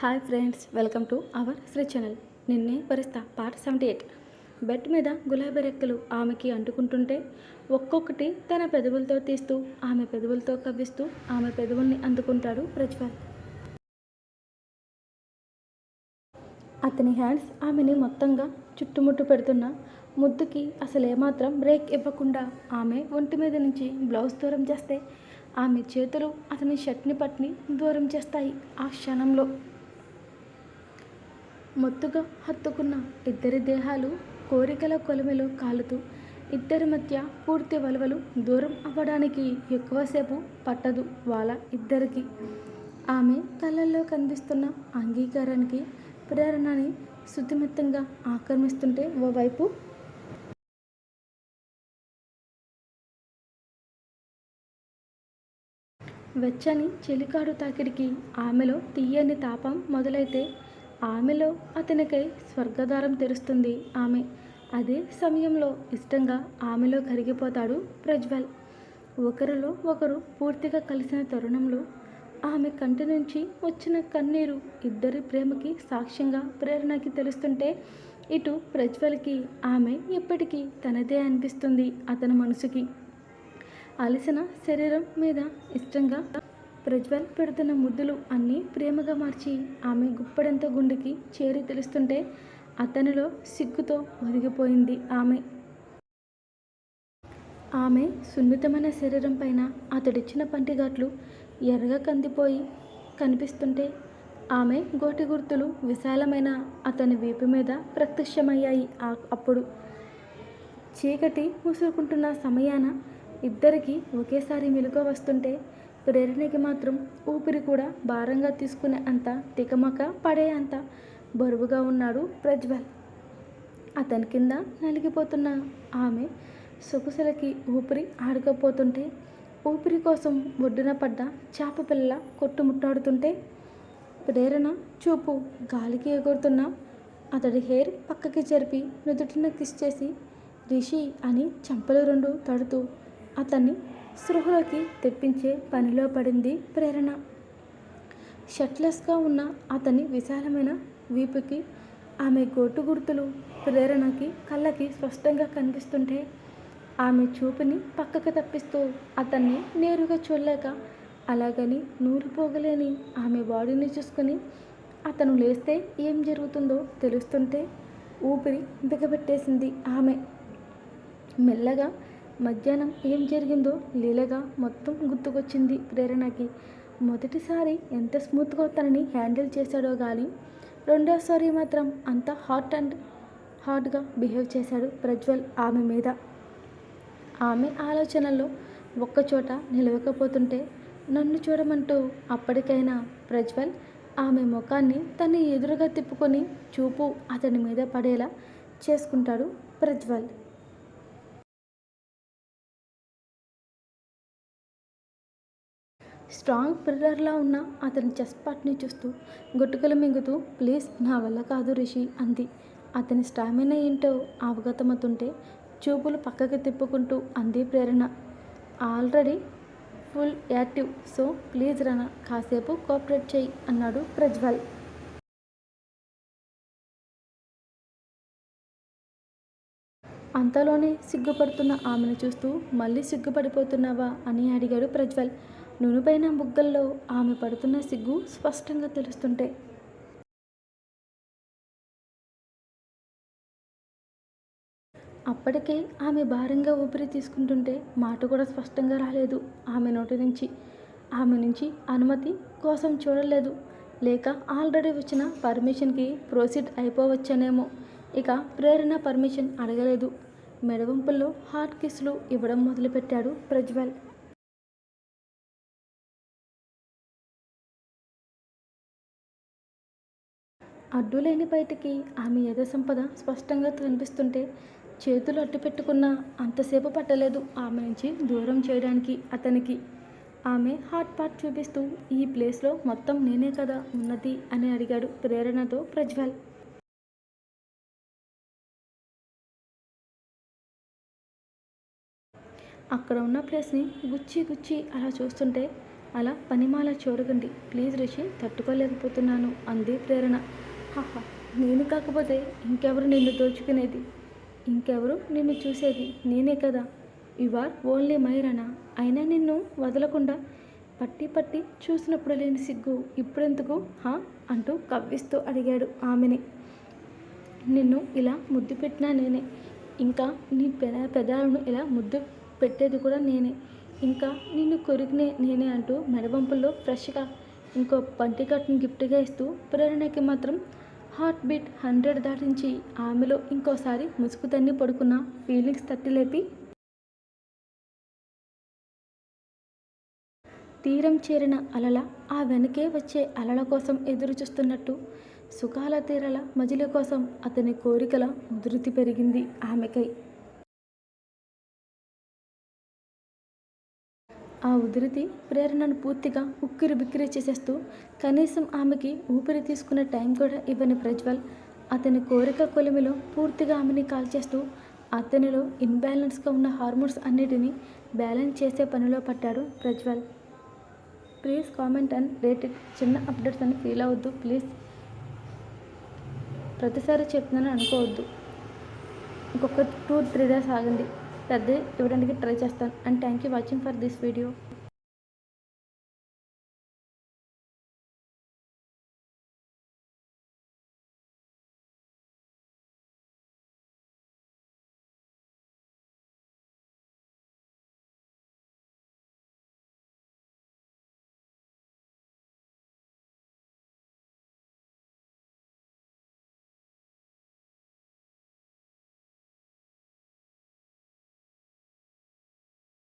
Hi friends welcome to our Sri channel. Ninne Varistha part seventy eight. Bed మీద గులాబీ రెక్కలు ఆమెకి అంటుకుంటుంటే ఒక్కొక్కటి తన పెదవులతో తీస్తూ ఆమె పెదవులతో కవ్విస్తూ ఆమె పెదవుల్ని అందుకుంటాడు ప్రజ్వల్. అతని హ్యాండ్స్ ఆమెని మొత్తంగా చుట్టుముట్టు పెడుతున్న ముద్దుకి అసలేమాత్రం బ్రేక్ ఇవ్వకుండా ఆమె ఒంటి మీద నుంచి బ్లౌజ్ దూరం చేస్తే ఆమె చేతులు అతని షర్ట్ని పట్ని దూరం చేస్తాయి ఆ క్షణంలో. మొత్తుగా హత్తుకున్న ఇద్దరి దేహాలు కోరికల కొలిమిలో కాలుతూ ఇద్దరి మధ్య పూర్తి వలవలు దూరం అవ్వడానికి ఎక్కువసేపు పట్టదు వాళ్ళ ఇద్దరికి. ఆమె కళ్ళల్లో కనిపిస్తున్న అంగీకారానికి ప్రేరణని శుద్ధిమిత్తంగా ఆక్రమిస్తుంటే ఓవైపు వెచ్చని చెలికాడు తాకిడికి ఆమెలో తీయని తాపం మొదలైతే ఆమెలో అతనికై స్వర్గదారం తెరుస్తుంది ఆమె. అదే సమయంలో ఇష్టంగా ఆమెలో కరిగిపోతాడు ప్రజ్వల్. ఒకరిలో ఒకరు పూర్తిగా కలిసిన తరుణంలో ఆమె కంటి నుంచి వచ్చిన కన్నీరు ఇద్దరి ప్రేమకి సాక్ష్యంగా ప్రేరణకి తెలుస్తుంటే ఇటు ప్రజ్వల్కి ఆమె ఎప్పటికీ తనదే అనిపిస్తుంది అతని మనసుకి. అలసిన శరీరం మీద ఇష్టంగా ప్రజ్వల్ పెడుతున్న ముద్దులు అన్నీ ప్రేమగా మార్చి ఆమె గుప్పడంత గుండెకి చేరి తెలుస్తుంటే అతనిలో సిగ్గుతో ఒదిగిపోయింది ఆమె. ఆమె సున్నితమైన శరీరం పైన అతడిచ్చిన పంటిగాట్లు ఎర్రగా కందిపోయి కనిపిస్తుంటే ఆమె గోటి గుర్తులు విశాలమైన అతని వీపు మీద ప్రత్యక్షమయ్యాయి అప్పుడు. చీకటి ముసురుకుంటున్న సమయాన ఇద్దరికి ఒకేసారి మెలుగు వస్తుంటే ప్రేరణకి మాత్రం ఊపిరి కూడా భారంగా తీసుకునే అంత తికమక పడే అంత బరువుగా ఉన్నాడు ప్రజ్వల్. అతని కింద నలిగిపోతున్న ఆమె సొగుసలకి ఊపిరి ఆడకపోతుంటే ఊపిరి కోసం ఒడ్డున పడ్డ చేప పిల్ల కొట్టుముట్టాడుతుంటే ప్రేరణ చూపు గాలికి ఎగురుతున్న అతడి హెయిర్ పక్కకి జరిపి నుదుటిన కిస్ చేసి రిషి అని చెంపలు రెండు తడుతూ అతన్ని సృహలోకి తెప్పించే పనిలో పడింది ప్రేరణ. షర్ట్లెస్గా ఉన్న అతని విశాలమైన వీపుకి ఆమె గోటు గుర్తులు ప్రేరణకి కళ్ళకి స్పష్టంగా కనిపిస్తుంటే ఆమె చూపుని పక్కకు తప్పిస్తూ అతన్ని నేరుగా చూడలేక అలాగని నూరు పోగలేని ఆమె బాడీని చూసుకుని అతను లేస్తే ఏం జరుగుతుందో తెలుస్తుంటే ఊపిరి బిగబెట్టేసింది ఆమె. మెల్లగా మధ్యాహ్నం ఏం జరిగిందో లీలగా మొత్తం గుర్తుకొచ్చింది ప్రేరణకి. మొదటిసారి ఎంత స్మూత్గా తనని హ్యాండిల్ చేశాడో కానీ రెండోసారి మాత్రం అంత హాట్ అండ్ హాట్గా బిహేవ్ చేశాడు ప్రజ్వల్ ఆమె మీద. ఆమె ఆలోచనల్లో ఒక్కచోట నిలవకపోతుంటే నన్ను చూడమంటూ అప్పటికైనా ప్రజ్వల్ ఆమె ముఖాన్ని తన ఎదురుగా తిప్పుకొని చూపు అతని మీద పడేలా చేసుకుంటాడు ప్రజ్వల్. స్ట్రాంగ్ పిల్లర్లా ఉన్న అతని చెస్ట్ పార్ట్ని చూస్తూ గుట్టుకలు మింగుతూ ప్లీజ్ నా వల్ల కాదు రిషి అంది. అతని స్టామినా ఏంటో అవగతమవుతుంటే చూపులు పక్కకి తిప్పుకుంటూ అంది Prerana. Already full active so please రన కాసేపు కోఆపరేట్ చేయి అన్నాడు ప్రజ్వల్. అంతలోనే సిగ్గుపడుతున్న ఆమెను చూస్తూ మళ్ళీ సిగ్గుపడిపోతున్నావా అని అడిగాడు ప్రజ్వల్. నునుపైన బుగ్గల్లో ఆమె పడుతున్న సిగ్గు స్పష్టంగా తెలుస్తుంటే. అప్పటికే ఆమె భారంగా ఊపిరి తీసుకుంటుంటే మాట కూడా స్పష్టంగా రాలేదు ఆమె నోటి నుంచి. ఆమె నుంచి అనుమతి కోసం చూడలేదు. లేక ఆల్రెడీ వచ్చిన పర్మిషన్కి ప్రొసీడ్ అయిపోవచ్చనేమో. ఇక ప్రేరణ పర్మిషన్ అడగలేదు. మెడవంపుల్లో హార్ట్ కిస్లు ఇవ్వడం మొదలుపెట్టాడు ప్రజ్వల్. అడ్డులేని బయటికి ఆమె ఏదో సంపద స్పష్టంగా కనిపిస్తుంటే చేతులు అడ్డు పెట్టుకున్న అంతసేపు పట్టలేదు ఆమె నుంచి దూరం చేయడానికి అతనికి. ఆమె హాట్ పాట్ చూపిస్తూ ఈ ప్లేస్లో మొత్తం నేనే కదా ఉన్నది అని అడిగాడు ప్రేరణతో ప్రజ్వల్. అక్కడ ఉన్న ప్లేస్ని గుచ్చి గుచ్చి అలా చూస్తుంటే అలా పనిమాల చూడకండి ప్లీజ్ రిషి తట్టుకోలేకపోతున్నాను అంది ప్రేరణ. నేను కాకపోతే ఇంకెవరు నిన్ను దోచుకునేది? ఇంకెవరు నిన్ను చూసేది? నేనే కదా. యు ఆర్ ఓన్లీ మైరణ అయినా నిన్ను వదలకుండా పట్టి పట్టి చూసినప్పుడు లేని సిగ్గు ఇప్పుడెందుకు హా? అంటూ కవ్విస్తూ అడిగాడు ఆమెని. నిన్ను ఇలా ముద్దు పెట్టినా నేనే. ఇంకా నీ పెద పెదాలను ఇలా ముద్దు పెట్టేది కూడా నేనే. ఇంకా నిన్ను కొరికినే నేనే అంటూ మెడబంపుల్లో ఫ్రెష్గా ఇంకో పంటికట్టును గిఫ్ట్గా ఇస్తూ ప్రేరణకి మాత్రం హార్ట్ బీట్ హండ్రెడ్ దాటించి ఆమెలో ఇంకోసారి ముసుగు తన్ని పడుకున్న ఫీలింగ్స్ తట్టిలేపి తీరం చేరిన అలల ఆ వెనకే వచ్చే అలల కోసం ఎదురు చూస్తున్నట్టు సుఖాల తీరల మజిల కోసం అతని కోరికల ఉధృతి పెరిగింది ఆమెకై. ఆ ఉధృతి ప్రేరణను పూర్తిగా ఉక్కిరి బిక్కిరి చేసేస్తూ కనీసం ఆమెకి ఊపిరి తీసుకునే టైం కూడా ఇవ్వని ప్రజ్వల్ అతని కోరిక కొలిమిలో పూర్తిగా ఆమెని కాల్చేస్తూ అతనిలో ఇన్బ్యాలెన్స్గా ఉన్న హార్మోన్స్ అన్నిటినీ బ్యాలెన్స్ చేసే పనిలో పట్టాడు Prajwal. Please comment and rated చిన్న అప్డేట్స్ అని ఫీల్ అవ్వద్దు ప్లీజ్. ప్రతిసారి చెప్తున్నాను అనుకోవద్దు. ఇంకొక టూ త్రీ డేస్ ఆగండి పెద్ద ఇవ్వడానికి ట్రై చేస్తాను. And thank you watching for this video